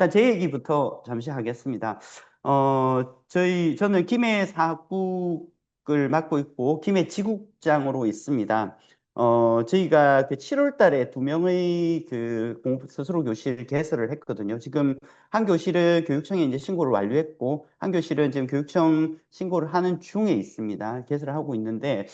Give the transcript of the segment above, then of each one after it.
일단 제 얘기부터 잠시 하겠습니다. 어, 저희, 저는 김해 사국을 맡고 있고, 김해 지국장으로 있습니다. 어, 저희가 그 7월 달에 두 명의 그 공- 스스로 교실 개설을 했거든요. 지금 한 교실은 교육청에 이제 신고를 완료했고, 한 교실은 지금 교육청 신고를 하는 중에 있습니다. 개설을 하고 있는데,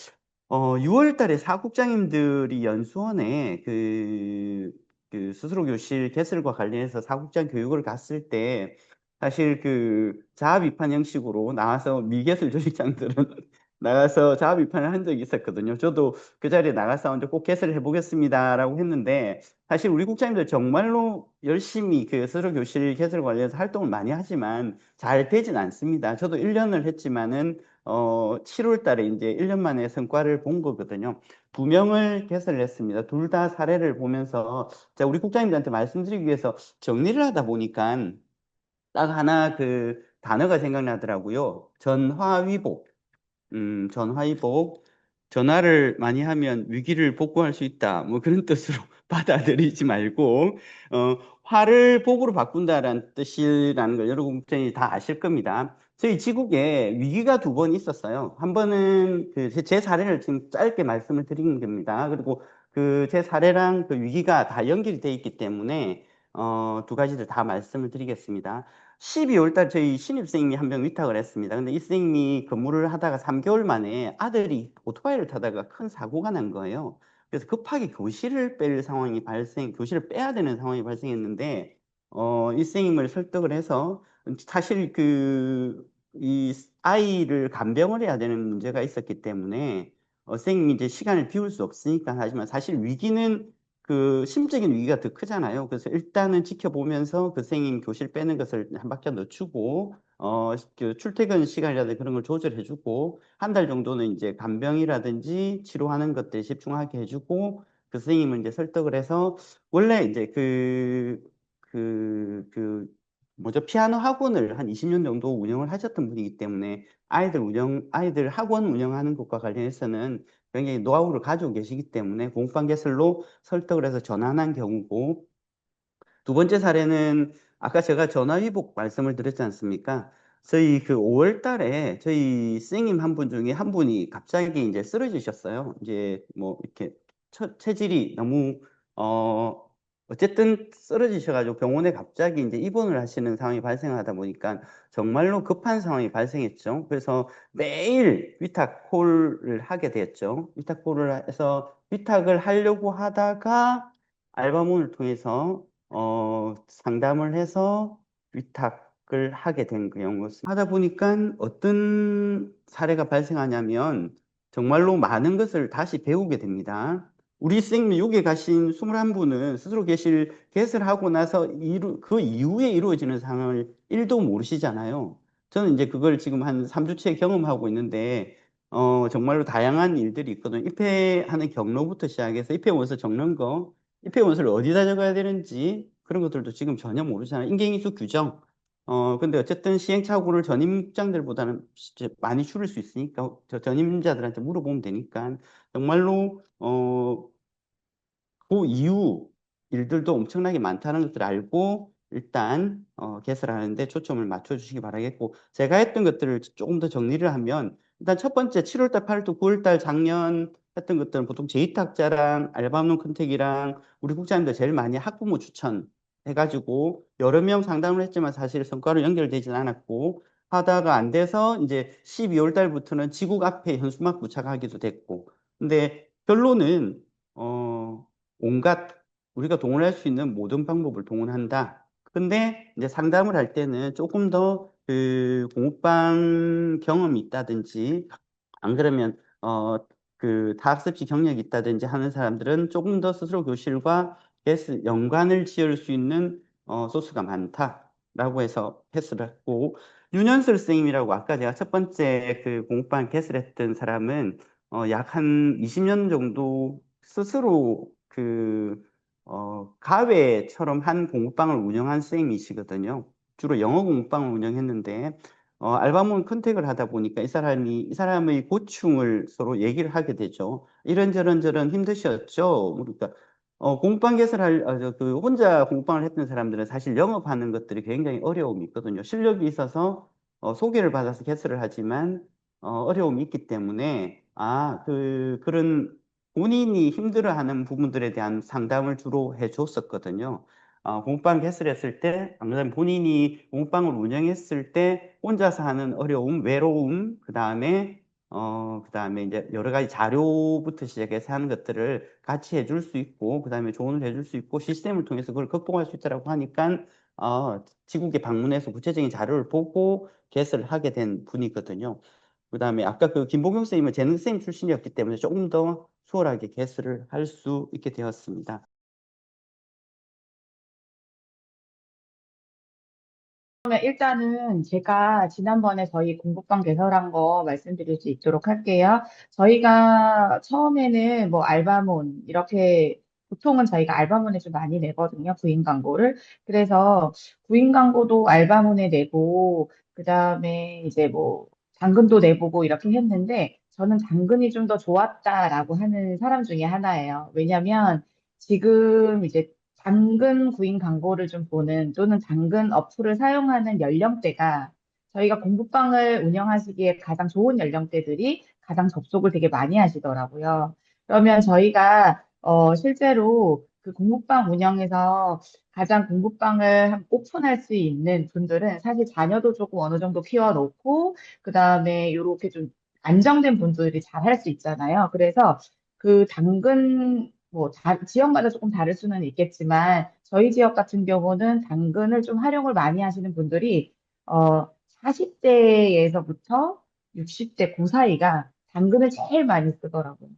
어, 6월 달에 사국장님들이 연수원에 그, 그 스스로 교실 개설과 관련해서 사국장 교육을 갔을 때 사실 그 자아 비판 형식으로 나와서 미개설 조직장들은 나가서 자아 비판을 한 적이 있었거든요. 저도 그 자리에 나가서 이제 꼭 개설을 해보겠습니다라고 했는데 사실 우리 국장님들 정말로 열심히 그 스스로 교실 개설 관련해서 활동을 많이 하지만 잘 되진 않습니다. 저도 1년을 했지만은 어, 7월 달에 이제 1년 만에 성과를 본 거거든요. 두 명을 개설을 했습니다. 둘 다 사례를 보면서, 자, 우리 국장님들한테 말씀드리기 위해서 정리를 하다 보니까 딱 하나 그 단어가 생각나더라고요. 전화위복. 음, 전화위복. 전화를 많이 하면 위기를 복구할 수 있다. 뭐 그런 뜻으로 받아들이지 말고, 어, 화를 복으로 바꾼다라는 뜻이라는 걸 여러분 분이 다 아실 겁니다. 저희 지국에 위기가 두 번 있었어요. 한 번은 그 제 사례를 지금 짧게 말씀을 드리는 겁니다. 그리고 그 제 사례랑 그 위기가 다 연결이 돼 있기 때문에 어, 두 가지를 다 말씀을 드리겠습니다. 12월 달 저희 신입생이 한 명 위탁을 했습니다. 근데 이 선생님이 근무를 하다가 3개월 만에 아들이 오토바이를 타다가 큰 사고가 난 거예요. 그래서 급하게 교실을 뺄 상황이 발생, 교실을 빼야 되는 상황이 발생했는데, 어, 이 선생님을 설득을 해서 사실 그, 이 아이를 간병을 해야 되는 문제가 있었기 때문에, 어, 선생님이 이제 시간을 비울 수 없으니까 하지만 사실 위기는 그 심적인 위기가 더 크잖아요. 그래서 일단은 지켜보면서 그 선생님 교실 빼는 것을 한 바퀴 넣어주고, 어, 그 출퇴근 시간이라든지 그런 걸 조절해주고, 한 달 정도는 이제 간병이라든지 치료하는 것들에 집중하게 해주고, 그 선생님을 이제 설득을 해서, 원래 이제 그, 그, 그, 뭐죠? 피아노 학원을 한 20년 정도 운영을 하셨던 분이기 때문에 아이들 운영, 아이들 학원 운영하는 것과 관련해서는 굉장히 노하우를 가지고 계시기 때문에 공부방 개설로 설득을 해서 전환한 경우고 두 번째 사례는 아까 제가 전화위복 말씀을 드렸지 않습니까? 저희 그 5월 달에 저희 선생님 한 분 중에 한 분이 갑자기 이제 쓰러지셨어요. 이제 뭐 이렇게 처, 체질이 너무 어 어쨌든 쓰러지셔가지고 병원에 갑자기 이제 입원을 하시는 상황이 발생하다 보니까 정말로 급한 상황이 발생했죠. 그래서 매일 위탁 콜을 하게 됐죠. 위탁 콜을 해서 위탁을 하려고 하다가 알바몬을 통해서 어, 상담을 해서 위탁을 하게 된 경우였습니다. 하다 보니까 어떤 사례가 발생하냐면 정말로 많은 것을 다시 배우게 됩니다. 우리 여기 가신 21분은 스스로 계실 개설 하고 나서 이루, 그 이후에 이루어지는 상황을 1도 모르시잖아요. 저는 이제 그걸 지금 한 3주째 경험하고 있는데 어, 정말로 다양한 일들이 있거든요. 입회하는 경로부터 시작해서 입회 원서 적는 거, 입회 원서를 어디다 적어야 되는지 그런 것들도 지금 전혀 모르잖아요. 인갱이수 규정. 어, 근데 어쨌든 시행착오를 전임장들보다는 이제 많이 줄일 수 있으니까 저 전임자들한테 물어보면 되니까 정말로 어, 그 이후 일들도 엄청나게 많다는 것을 알고 일단 어, 개설하는데 초점을 맞춰주시기 바라겠고 제가 했던 것들을 조금 더 정리를 하면 일단 첫 번째 7월달, 8월달, 9월달 작년 했던 것들은 보통 재입학자랑 알바 없는 컨택이랑 우리 국장님들 제일 많이 학부모 추천 해가지고 여러 명 상담을 했지만 사실 성과로 연결되진 않았고 하다가 안 돼서 이제 12월 달부터는 지국 앞에 현수막 부착하기도 됐고. 근데 결론은 어 온갖 우리가 동원할 수 있는 모든 방법을 동원한다. 근데 이제 상담을 할 때는 조금 더 그 공부방 경험이 있다든지 안 그러면 어그 다학습지 경력이 있다든지 하는 사람들은 조금 더 스스로 교실과 연관을 지을 수 있는 어, 소스가 많다라고 해서 패스를 했고 윤현슬 선생님이라고 아까 제가 첫 번째 그 공부방 개설했던 사람은 어, 약 한 20년 정도 스스로 그 어, 가외처럼 한 공부방을 운영한 선생님이시거든요. 주로 영어 공부방을 운영했는데 어, 알바몬 컨택을 하다 보니까 이 사람이 이 사람의 고충을 서로 얘기를 하게 되죠. 이런저런 저런 힘드셨죠. 그러니까 어, 공방 개설할, 어, 저, 그, 혼자 공방을 했던 사람들은 사실 영업하는 것들이 굉장히 어려움이 있거든요. 실력이 있어서, 어, 소개를 받아서 개설을 하지만, 어, 어려움이 있기 때문에, 아, 그, 그런 본인이 힘들어하는 부분들에 대한 상담을 주로 해 줬었거든요. 어, 공방 개설했을 때, 아무래도 본인이 공방을 운영했을 때 혼자서 하는 어려움, 외로움, 그 다음에 어, 그 다음에 이제 여러 가지 자료부터 시작해서 하는 것들을 같이 해줄 수 있고, 그 다음에 조언을 해줄 수 있고, 시스템을 통해서 그걸 극복할 수 있다라고 하니까, 어, 지국에 방문해서 구체적인 자료를 보고 개설을 하게 된 분이거든요. 그 다음에 아까 그 김봉경 선생님은 재능 선생님 출신이었기 때문에 조금 더 수월하게 개설을 할수 있게 되었습니다. 그러면 일단은 제가 지난번에 저희 공부방 개설한 거 말씀드릴 수 있도록 할게요. 저희가 처음에는 뭐 알바몬 이렇게 보통은 저희가 알바몬에 좀 많이 내거든요. 구인 광고를. 그래서 구인 광고도 알바몬에 내고 그다음에 이제 뭐 당근도 내보고 이렇게 했는데 저는 당근이 좀 더 좋았다라고 하는 사람 중에 하나예요. 왜냐면 지금 이제 당근 구인 광고를 좀 보는 또는 당근 어플을 사용하는 연령대가 저희가 공부방을 운영하시기에 가장 좋은 연령대들이 가장 접속을 되게 많이 하시더라고요. 그러면 저희가 어, 실제로 그 공부방 운영에서 가장 공부방을 오픈할 수 있는 분들은 사실 자녀도 조금 어느 정도 키워놓고 그 다음에 이렇게 좀 안정된 분들이 잘 할 수 있잖아요. 그래서 그 당근 뭐 다- 지역마다 조금 다를 수는 있겠지만 저희 지역 같은 경우는 당근을 좀 활용을 많이 하시는 분들이 어 40대에서부터 60대 그 사이가 당근을 제일 많이 쓰더라고요.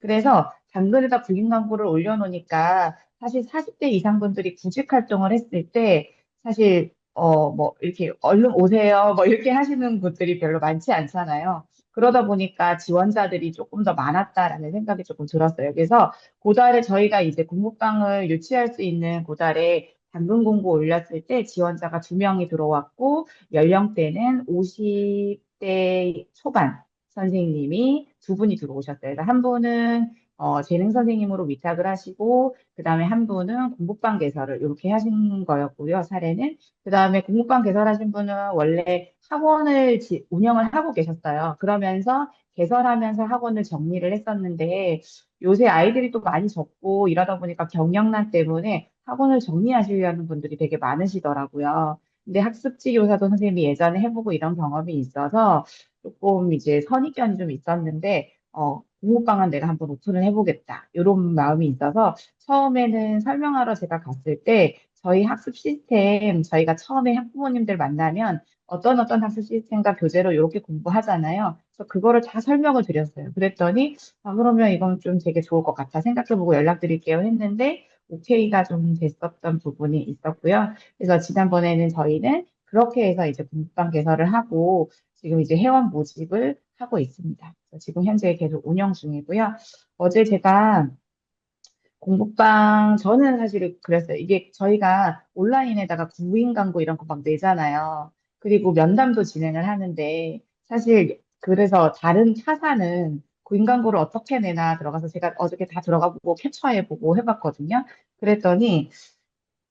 그래서 당근에다 구인 광고를 올려놓으니까 사실 40대 이상 분들이 구직 활동을 했을 때 사실 어 뭐 이렇게 얼른 오세요 뭐 이렇게 하시는 분들이 별로 많지 않잖아요. 그러다 보니까 지원자들이 조금 더 많았다라는 생각이 조금 들었어요. 그래서 고달에 저희가 이제 공부방을 유치할 수 있는 고달에 당근 공고 올렸을 때 지원자가 두 명이 들어왔고 연령대는 50대 초반 선생님이 두 분이 들어오셨어요. 그래서 한 분은 어, 재능 선생님으로 위탁을 하시고 그 다음에 한 분은 공부방 개설을 이렇게 하신 거였고요. 사례는 그 다음에 공부방 개설하신 분은 원래 학원을 지- 운영을 하고 계셨어요. 그러면서 개설하면서 학원을 정리를 했었는데 요새 아이들이 또 많이 적고 이러다 보니까 경영난 때문에 학원을 정리하시려는 분들이 되게 많으시더라고요. 근데 학습지 교사도 선생님이 예전에 해보고 이런 경험이 있어서 조금 이제 선입견이 좀 있었는데, 어, 공부방은 내가 한번 오픈을 해보겠다. 이런 마음이 있어서 처음에는 설명하러 제가 갔을 때 저희 학습 시스템, 저희가 처음에 학부모님들 만나면 어떤 어떤 학습 시스템과 교재로 이렇게 공부하잖아요. 그래서 그거를 다 설명을 드렸어요. 그랬더니 아, 그러면 이건 좀 되게 좋을 것 같아. 생각해보고 연락드릴게요 했는데, 오케이가 좀 됐었던 부분이 있었고요. 그래서 지난번에는 저희는 그렇게 해서 이제 공부방 개설을 하고, 지금 이제 회원 모집을 하고 있습니다. 지금 현재 계속 운영 중이고요. 어제 제가 공부방, 저는 사실 그랬어요. 이게 저희가 온라인에다가 구인 광고 이런 거 막 내잖아요. 그리고 면담도 진행을 하는데, 사실 그래서 다른 타사는 구인 광고를 어떻게 내나 들어가서 제가 어저께 다 들어가 보고 캡처해 보고 해봤거든요. 그랬더니,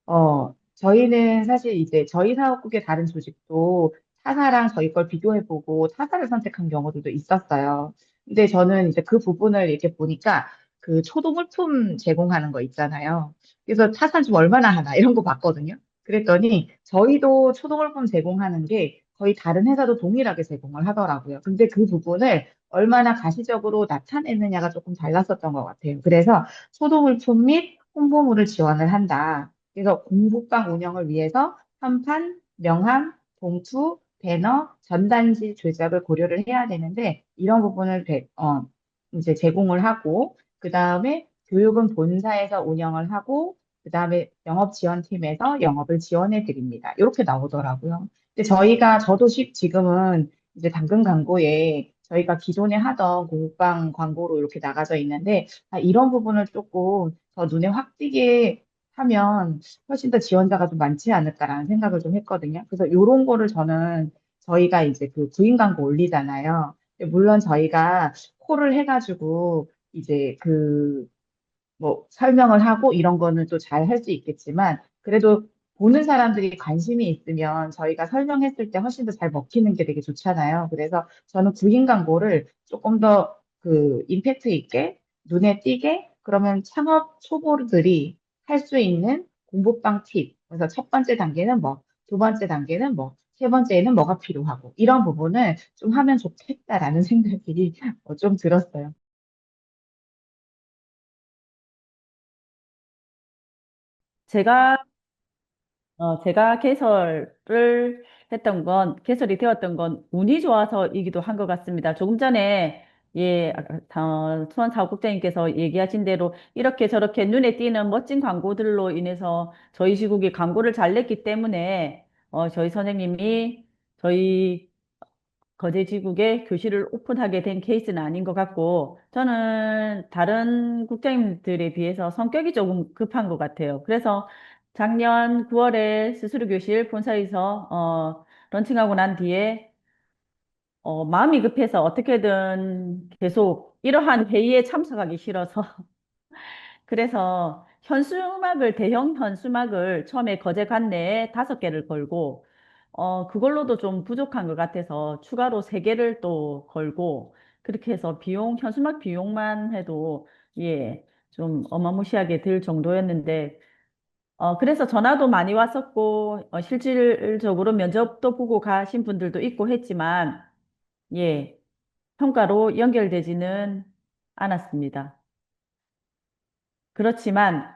어, 저희는 사실 이제 저희 사업국의 다른 조직도 타사랑 저희 걸 비교해보고 타사를 선택한 경우들도 있었어요. 근데 저는 이제 그 부분을 이렇게 보니까 그 초도물품 제공하는 거 있잖아요. 그래서 타산 좀 얼마나 하나 이런 거 봤거든요. 그랬더니 저희도 초도물품 제공하는 게 거의 다른 회사도 동일하게 제공을 하더라고요. 근데 그 부분을 얼마나 가시적으로 나타내느냐가 조금 달랐었던 것 같아요. 그래서 초도물품 및 홍보물을 지원을 한다. 그래서 공부방 운영을 위해서 현판, 명함, 봉투, 배너, 전단지 제작을 고려를 해야 되는데 이런 부분을 배- 어, 이제 제공을 하고 그 다음에 교육은 본사에서 운영을 하고 그 다음에 영업 지원팀에서 영업을 지원해 드립니다. 이렇게 나오더라고요. 근데 저희가 저도 시- 지금은 이제 당근 광고에 저희가 기존에 하던 공부방 광고로 이렇게 나가져 있는데 아, 이런 부분을 조금 더 눈에 확 띄게 하면 훨씬 더 지원자가 좀 많지 않을까라는 생각을 좀 했거든요. 그래서 이런 거를 저는 저희가 이제 그 구인 광고 올리잖아요. 물론 저희가 콜을 해가지고 이제 그 뭐 설명을 하고 이런 거는 또 잘 할 수 있겠지만 그래도 보는 사람들이 관심이 있으면 저희가 설명했을 때 훨씬 더 잘 먹히는 게 되게 좋잖아요. 그래서 저는 구인 광고를 조금 더 그 임팩트 있게 눈에 띄게 그러면 창업 초보들이 할 수 있는 공부방 팁. 그래서 첫 번째 단계는 뭐, 두 번째 단계는 뭐, 세 번째에는 뭐가 필요하고 이런 부분을 좀 하면 좋겠다라는 생각이 어, 좀 들었어요. 제가 어, 제가 개설을 했던 건, 개설이 되었던 건 운이 좋아서이기도 한 것 같습니다. 조금 전에, 예, 어, 수원 사업국장님께서 얘기하신 대로 이렇게 저렇게 눈에 띄는 멋진 광고들로 인해서 저희 시국이 광고를 잘 냈기 때문에, 어, 저희 선생님이 저희 거제 지국에 교실을 오픈하게 된 케이스는 아닌 것 같고, 저는 다른 국장님들에 비해서 성격이 조금 급한 것 같아요. 그래서 작년 9월에 스스로 교실 본사에서, 어, 런칭하고 난 뒤에, 어, 마음이 급해서 어떻게든 계속 이러한 회의에 참석하기 싫어서. 그래서 현수막을, 대형 현수막을 처음에 거제 관내에 다섯 개를 걸고, 어, 그걸로도 좀 부족한 것 같아서 추가로 세 개를 또 걸고, 그렇게 해서 비용, 현수막 비용만 해도, 예, 좀 어마무시하게 들 정도였는데, 어, 그래서 전화도 많이 왔었고, 어, 실질적으로 면접도 보고 가신 분들도 있고 했지만, 예, 평가로 연결되지는 않았습니다. 그렇지만,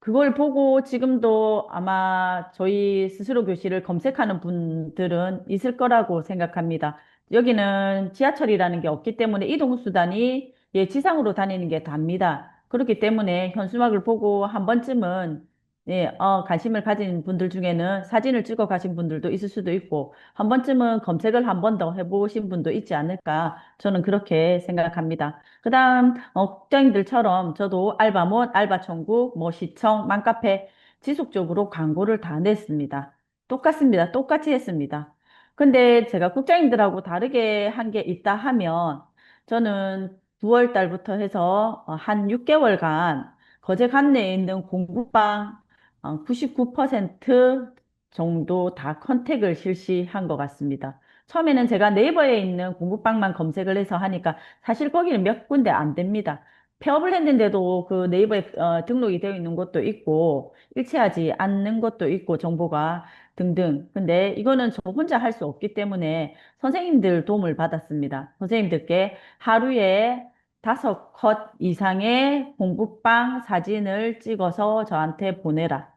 그걸 보고 지금도 아마 저희 스스로 교실을 검색하는 분들은 있을 거라고 생각합니다. 여기는 지하철이라는 게 없기 때문에 이동수단이 예, 지상으로 다니는 게 답니다. 그렇기 때문에 현수막을 보고 한 번쯤은 예, 어, 관심을 가진 분들 중에는 사진을 찍어 가신 분들도 있을 수도 있고 한 번쯤은 검색을 한 번 더 해보신 분도 있지 않을까 저는 그렇게 생각합니다. 그 다음 어, 국장님들처럼 저도 알바몬, 알바천국, 뭐 시청, 맘카페 지속적으로 광고를 다 냈습니다. 똑같습니다. 똑같이 했습니다. 근데 제가 국장님들하고 다르게 한 게 있다 하면 저는 9월 달부터 해서 어, 한 6개월간 거제 관내에 있는 공부방 99% 정도 다 컨택을 실시한 것 같습니다. 처음에는 제가 네이버에 있는 공부방만 검색을 해서 하니까 사실 거기는 몇 군데 안 됩니다. 폐업을 했는데도 그 네이버에 어, 등록이 되어 있는 것도 있고 일치하지 않는 것도 있고 정보가 등등. 근데 이거는 저 혼자 할 수 없기 때문에 선생님들 도움을 받았습니다. 선생님들께 하루에 다섯 컷 이상의 공부방 사진을 찍어서 저한테 보내라.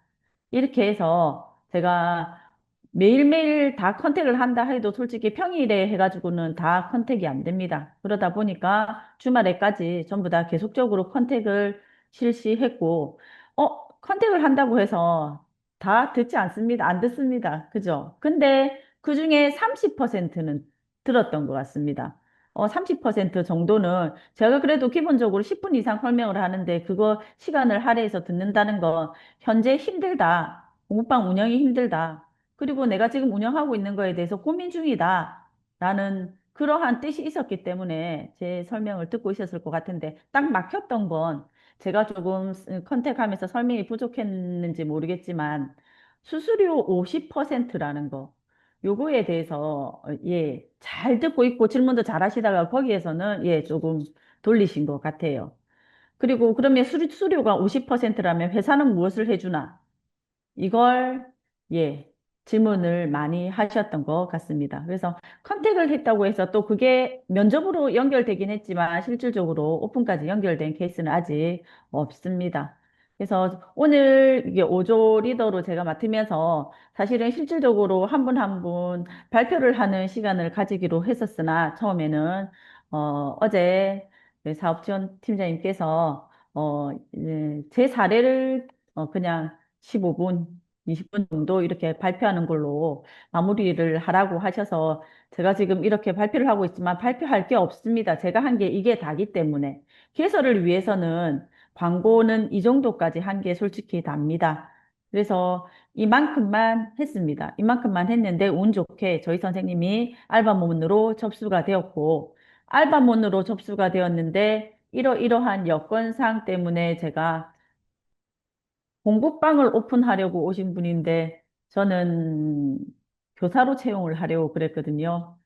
이렇게 해서 제가 매일매일 다 컨택을 한다 해도 솔직히 평일에 해가지고는 다 컨택이 안 됩니다. 그러다 보니까 주말에까지 전부 다 계속적으로 컨택을 실시했고, 어, 컨택을 한다고 해서 다 듣지 않습니다. 안 듣습니다. 그죠? 근데 그 중에 30%는 들었던 것 같습니다. 어, 30% 정도는 제가 그래도 기본적으로 10분 이상 설명을 하는데 그거 시간을 할애해서 듣는다는 건 현재 힘들다. 공부방 운영이 힘들다. 그리고 내가 지금 운영하고 있는 거에 대해서 고민 중이다. 라는 그러한 뜻이 있었기 때문에 제 설명을 듣고 있었을 것 같은데 딱 막혔던 건 제가 조금 컨택하면서 설명이 부족했는지 모르겠지만 수수료 50%라는 거. 요거에 대해서 어, 예, 잘 듣고 있고 질문도 잘 하시다가 거기에서는 예, 조금 돌리신 것 같아요. 그리고 그러면 수료, 수료가 50%라면 회사는 무엇을 해주나? 이걸 예, 질문을 많이 하셨던 것 같습니다. 그래서 컨택을 했다고 해서 또 그게 면접으로 연결되긴 했지만 실질적으로 오픈까지 연결된 케이스는 아직 없습니다. 그래서 오늘 이게 5조 리더로 제가 맡으면서 사실은 실질적으로 한 분 한 분 발표를 하는 시간을 가지기로 했었으나 처음에는 어, 어제 사업 지원 팀장님께서 어, 예, 제 사례를 어, 그냥 15분, 20분 정도 이렇게 발표하는 걸로 마무리를 하라고 하셔서 제가 지금 이렇게 발표를 하고 있지만 발표할 게 없습니다. 제가 한 게 이게 다기 때문에 개설을 위해서는 광고는 이 정도까지 한 게 솔직히 답니다. 그래서 이만큼만 했습니다. 이만큼만 했는데 운 좋게 저희 선생님이 알바몬으로 접수가 되었고 알바몬으로 접수가 되었는데 이러이러한 여건상 때문에 제가 공부방을 오픈하려고 오신 분인데 저는 교사로 채용을 하려고 그랬거든요.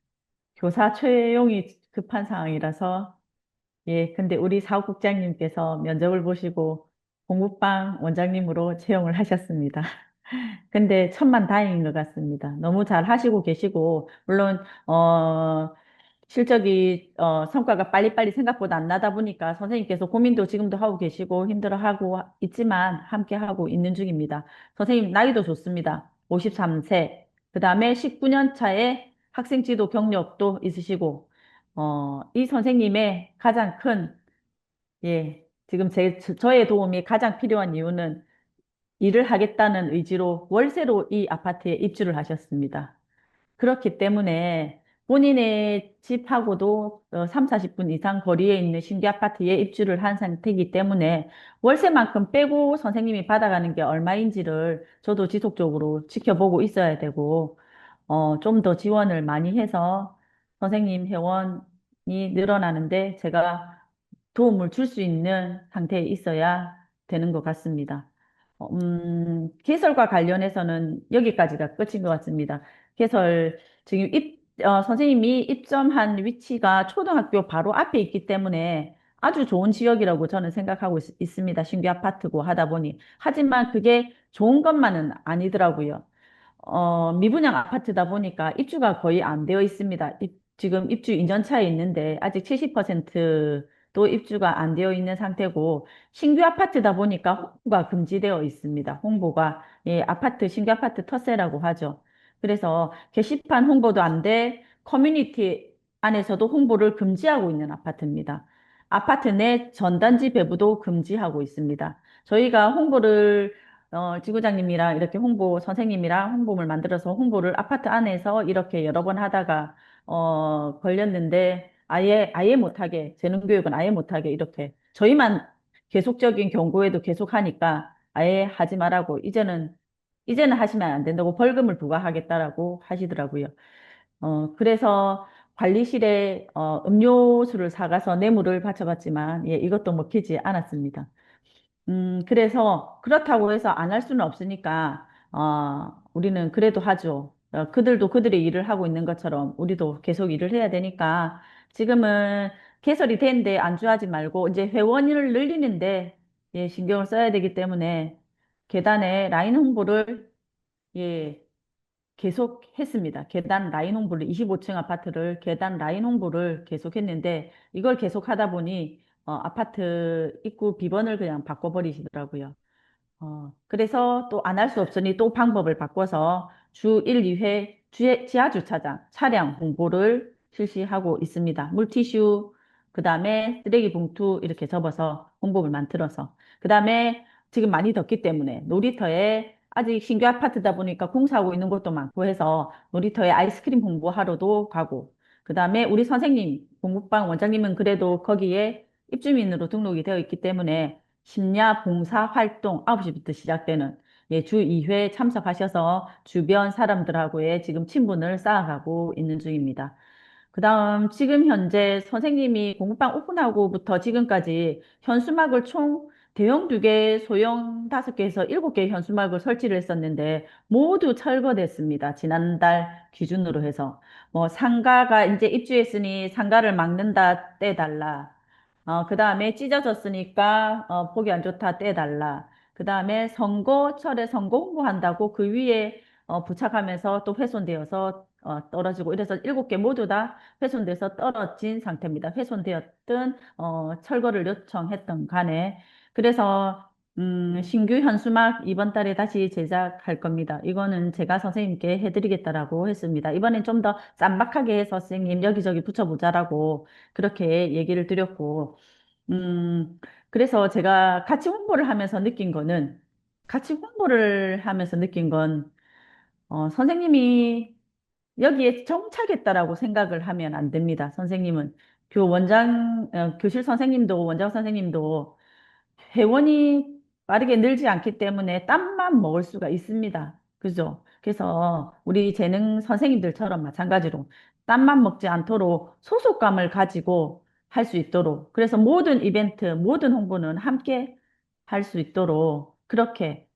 교사 채용이 급한 상황이라서 예, 근데 우리 사업국장님께서 면접을 보시고 공부방 원장님으로 채용을 하셨습니다. 근데 천만 다행인 것 같습니다. 너무 잘 하시고 계시고, 물론, 어, 실적이, 어, 성과가 빨리빨리 생각보다 안 나다 보니까 선생님께서 고민도 지금도 하고 계시고 힘들어하고 있지만 함께 하고 있는 중입니다. 선생님, 나이도 좋습니다. 53세. 그 다음에 19년 차에 학생 지도 경력도 있으시고, 어, 이 선생님의 가장 큰, 예, 지금 제, 저의 도움이 가장 필요한 이유는 일을 하겠다는 의지로 월세로 이 아파트에 입주를 하셨습니다. 그렇기 때문에 본인의 집하고도 3, 40분 이상 거리에 있는 신규 아파트에 입주를 한 상태이기 때문에 월세만큼 빼고 선생님이 받아가는 게 얼마인지를 저도 지속적으로 지켜보고 있어야 되고, 어, 좀 더 지원을 많이 해서 선생님 회원이 늘어나는데 제가 도움을 줄 수 있는 상태에 있어야 되는 것 같습니다. 어, 음, 개설과 관련해서는 여기까지가 끝인 것 같습니다. 개설, 지금 입, 어, 선생님이 입점한 위치가 초등학교 바로 앞에 있기 때문에 아주 좋은 지역이라고 저는 생각하고 있, 습니다 신규 아파트고 하다 보니. 하지만 그게 좋은 것만은 아니더라고요. 어, 미분양 아파트다 보니까 입주가 거의 안 되어 있습니다. 입- 지금 입주 2년 차에 있는데 아직 70%도 입주가 안 되어 있는 상태고 신규 아파트다 보니까 홍보가 금지되어 있습니다. 홍보가 예, 아파트 신규 아파트 터세라고 하죠. 그래서 게시판 홍보도 안 돼, 커뮤니티 안에서도 홍보를 금지하고 있는 아파트입니다. 아파트 내 전단지 배부도 금지하고 있습니다. 저희가 홍보를 어, 지구장님이랑 이렇게 홍보 선생님이랑 홍보물 만들어서 홍보를 아파트 안에서 이렇게 여러 번 하다가 어, 걸렸는데 아예 아예 못하게 재능 교육은 아예 못하게 이렇게 저희만 계속적인 경고에도 계속 하니까 아예 하지 말라고 이제는 이제는 하시면 안 된다고 벌금을 부과하겠다라고 하시더라고요. 어, 그래서 관리실에 어, 음료수를 사가서 뇌물을 바쳐봤지만 예, 이것도 먹히지 않았습니다. 음, 그래서 그렇다고 해서 안 할 수는 없으니까, 어, 우리는 그래도 하죠. 어, 그들도 그들의 일을 하고 있는 것처럼 우리도 계속 일을 해야 되니까 지금은 개설이 된데 안주하지 말고 이제 회원을 늘리는데 예, 신경을 써야 되기 때문에 계단에 라인 홍보를 예, 계속 했습니다. 계단 라인 홍보를 25층 아파트를 계단 라인 홍보를 계속 했는데 이걸 계속 하다 보니 어, 아파트 입구 비번을 그냥 바꿔버리시더라고요. 어, 그래서 또 안 할 수 없으니 또 방법을 바꿔서 주 1, 2회 지하 주차장 차량 홍보를 실시하고 있습니다. 물티슈, 그 다음에 쓰레기 봉투 이렇게 접어서 홍보를 만들어서 그 다음에 지금 많이 덥기 때문에 놀이터에 아직 신규 아파트다 보니까 공사하고 있는 곳도 많고 해서 놀이터에 아이스크림 홍보하러도 가고 그 다음에 우리 선생님 공부방 원장님은 그래도 거기에 입주민으로 등록이 되어 있기 때문에 심야 봉사 활동 9시부터 시작되는 예, 주 2회 참석하셔서 주변 사람들하고의 지금 친분을 쌓아가고 있는 중입니다. 그 다음 지금 현재 선생님이 공부방 오픈하고부터 지금까지 현수막을 총 대형 두 개, 소형 다섯 개에서 일곱 개의 현수막을 설치를 했었는데 모두 철거됐습니다. 지난달 기준으로 해서. 뭐 상가가 이제 입주했으니 상가를 막는다 떼달라. 어, 그 다음에 찢어졌으니까 어, 보기 안 좋다 떼달라. 그 다음에 선거철에 선거 홍보한다고 그 위에 어, 부착하면서 또 훼손되어서 어, 떨어지고 이래서 일곱 개 모두 다 훼손돼서 떨어진 상태입니다. 훼손되었든 어, 철거를 요청했던 간에 그래서 음, 신규 현수막 이번 달에 다시 제작할 겁니다. 이거는 제가 선생님께 해드리겠다라고 했습니다. 이번엔 좀 더 쌈박하게 해서 선생님 여기저기 붙여보자라고 그렇게 얘기를 드렸고, 음, 그래서 제가 같이 홍보를 하면서 느낀 거는, 같이 홍보를 하면서 느낀 건, 어, 선생님이 여기에 정착했다라고 생각을 하면 안 됩니다. 선생님은 교 원장, 어, 교실 선생님도 원장 선생님도 회원이 빠르게 늘지 않기 때문에 땀만 먹을 수가 있습니다. 그죠? 그래서 우리 재능 선생님들처럼 마찬가지로 땀만 먹지 않도록 소속감을 가지고 할 수 있도록. 그래서 모든 이벤트, 모든 홍보는 함께 할 수 있도록 그렇게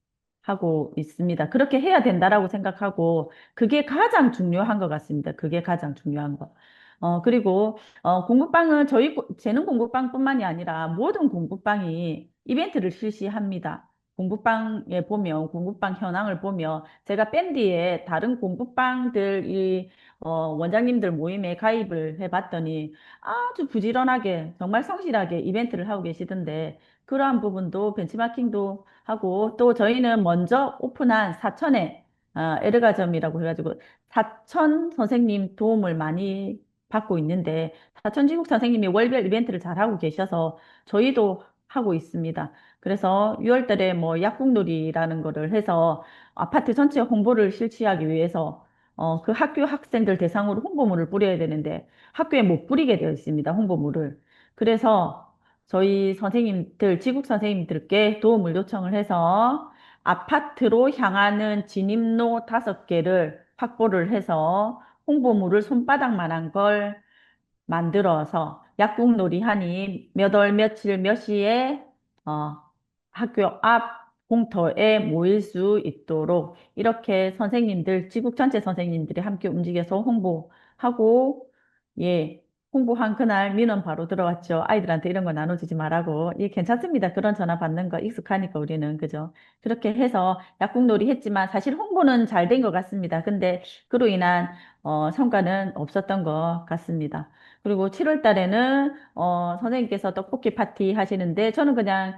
하고 있습니다. 그렇게 해야 된다라고 생각하고 그게 가장 중요한 것 같습니다. 그게 가장 중요한 거. 어, 그리고 어, 공부방은 저희 고- 재능 공부방뿐만이 아니라 모든 공부방이 이벤트를 실시합니다. 공부방에 보면 공부방 현황을 보면 제가 밴디에 다른 공부방들 이 어, 원장님들 모임에 가입을 해봤더니 아주 부지런하게 정말 성실하게 이벤트를 하고 계시던데 그러한 부분도 벤치마킹도 하고 또 저희는 먼저 오픈한 사천의 아, 에르가점이라고 해가지고 사천 선생님 도움을 많이 받고 있는데 사천지국 선생님이 월별 이벤트를 잘 하고 계셔서 저희도 하고 있습니다. 그래서 6월 달에 뭐 약국놀이라는 거를 해서 아파트 전체 홍보를 실시하기 위해서 어, 그 학교 학생들 대상으로 홍보물을 뿌려야 되는데 학교에 못 뿌리게 되어 있습니다. 홍보물을. 그래서 저희 선생님들, 지국 선생님들께 도움을 요청을 해서 아파트로 향하는 진입로 다섯 개를 확보를 해서 홍보물을 손바닥만한 걸 만들어서 약국놀이 하니 몇 월 며칠 몇 시에 어, 학교 앞 공터에 모일 수 있도록 이렇게 선생님들, 지국 전체 선생님들이 함께 움직여서 홍보하고 예, 홍보한 그날 민원 바로 들어왔죠. 아이들한테 이런 거 나눠주지 말라고. 예, 괜찮습니다. 그런 전화 받는 거 익숙하니까 우리는 그죠? 그렇게 해서 약국놀이 했지만 사실 홍보는 잘 된 것 같습니다. 근데 그로 인한 어, 성과는 없었던 것 같습니다. 그리고 7월 달에는 어, 선생님께서 떡볶이 파티 하시는데 저는 그냥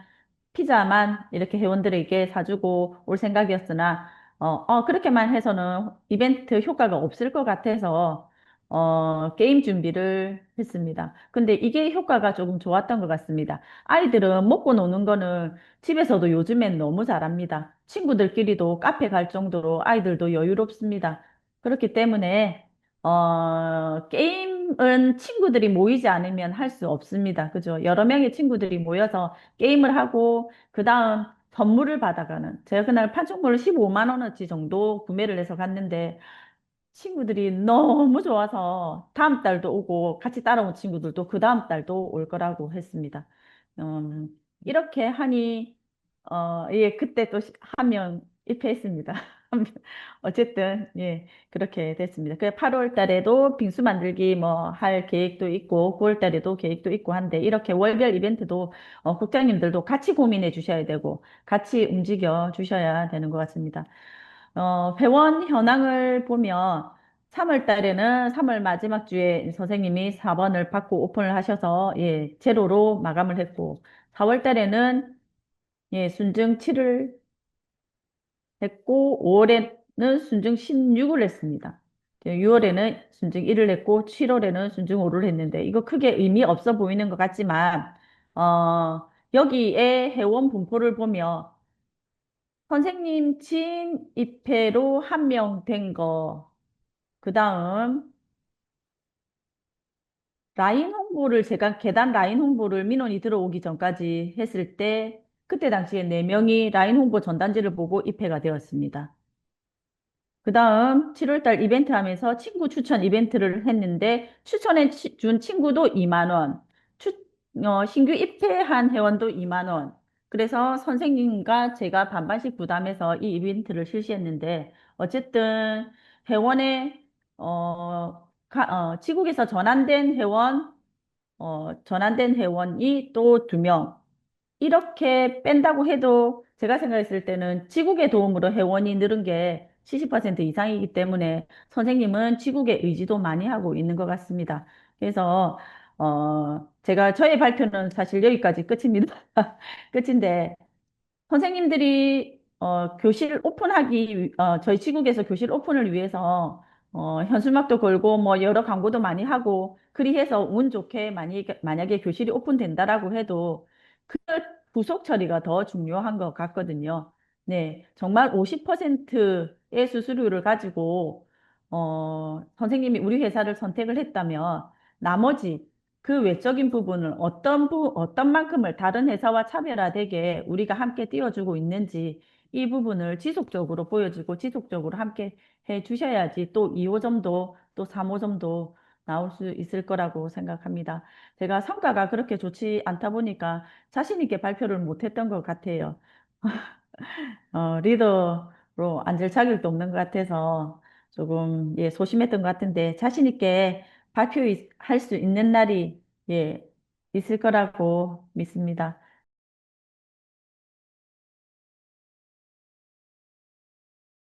피자만 이렇게 회원들에게 사주고 올 생각이었으나 어, 어, 그렇게만 해서는 이벤트 효과가 없을 것 같아서 어, 게임 준비를 했습니다. 근데 이게 효과가 조금 좋았던 것 같습니다. 아이들은 먹고 노는 거는 집에서도 요즘엔 너무 잘합니다. 친구들끼리도 카페 갈 정도로 아이들도 여유롭습니다. 그렇기 때문에 어, 게임은 친구들이 모이지 않으면 할 수 없습니다. 그죠? 여러 명의 친구들이 모여서 게임을 하고, 그 다음 선물을 받아가는. 제가 그날 판촉물을 15만 원어치 정도 구매를 해서 갔는데, 친구들이 너무 좋아서 다음 달도 오고, 같이 따라온 친구들도 그 다음 달도 올 거라고 했습니다. 음, 이렇게 하니, 어, 예, 그때 또 한 명 입회했습니다. 한 명. 어쨌든, 예. 그렇게 됐습니다. 그 8월 달에도 빙수 만들기 뭐 할 계획도 있고 9월 달에도 계획도 있고 한데 이렇게 월별 이벤트도 어, 국장님들도 같이 고민해 주셔야 되고 같이 움직여 주셔야 되는 것 같습니다. 어, 회원 현황을 보면 3월 달에는 3월 마지막 주에 선생님이 4번을 받고 오픈을 하셔서 예, 제로로 마감을 했고 4월 달에는 예, 순증 7을 했고 5월에는 순증 16을 했습니다. 6월에는 순증 1을 했고 7월에는 순증 5를 했는데 이거 크게 의미 없어 보이는 것 같지만 어, 여기에 회원 분포를 보면 선생님 진입회로 한 명 된 거, 그 다음 라인 홍보를 제가 계단 라인 홍보를 민원이 들어오기 전까지 했을 때 그때 당시에 4명이 라인 홍보 전단지를 보고 입회가 되었습니다. 그 다음 7월달 이벤트 하면서 친구 추천 이벤트를 했는데 추천해 치- 준 친구도 2만 원, 추, 어, 신규 입회한 회원도 2만 원. 그래서 선생님과 제가 반반씩 부담해서 이 이벤트를 실시했는데 어쨌든 회원의 어, 가- 어, 지국에서 전환된 회원, 어, 전환된 회원이 또 두 명. 이렇게 뺀다고 해도 제가 생각했을 때는 지국의 도움으로 회원이 늘은 게 70% 이상이기 때문에 선생님은 지국의 의지도 많이 하고 있는 것 같습니다. 그래서 어 제가 저의 발표는 사실 여기까지 끝입니다. 끝인데 선생님들이 어, 교실 오픈하기 위- 어, 저희 지국에서 교실 오픈을 위해서 어, 현수막도 걸고 뭐 여러 광고도 많이 하고 그리해서 운 좋게 만약에, 만약에 교실이 오픈된다라고 해도 그 부속 처리가 더 중요한 것 같거든요. 네, 정말 50%의 수수료를 가지고 어, 선생님이 우리 회사를 선택을 했다면 나머지 그 외적인 부분을 어떤 부, 어떤 만큼을 다른 회사와 차별화되게 우리가 함께 띄워주고 있는지 이 부분을 지속적으로 보여주고 지속적으로 함께 해 주셔야지 또 2호점도 또 3호점도 나올 수 있을 거라고 생각합니다. 제가 성과가 그렇게 좋지 않다 보니까 자신 있게 발표를 못했던 것 같아요. 어, 리더로 앉을 자격도 없는 것 같아서 조금 예, 소심했던 것 같은데 자신 있게 발표할 수 있는 날이 예, 있을 거라고 믿습니다.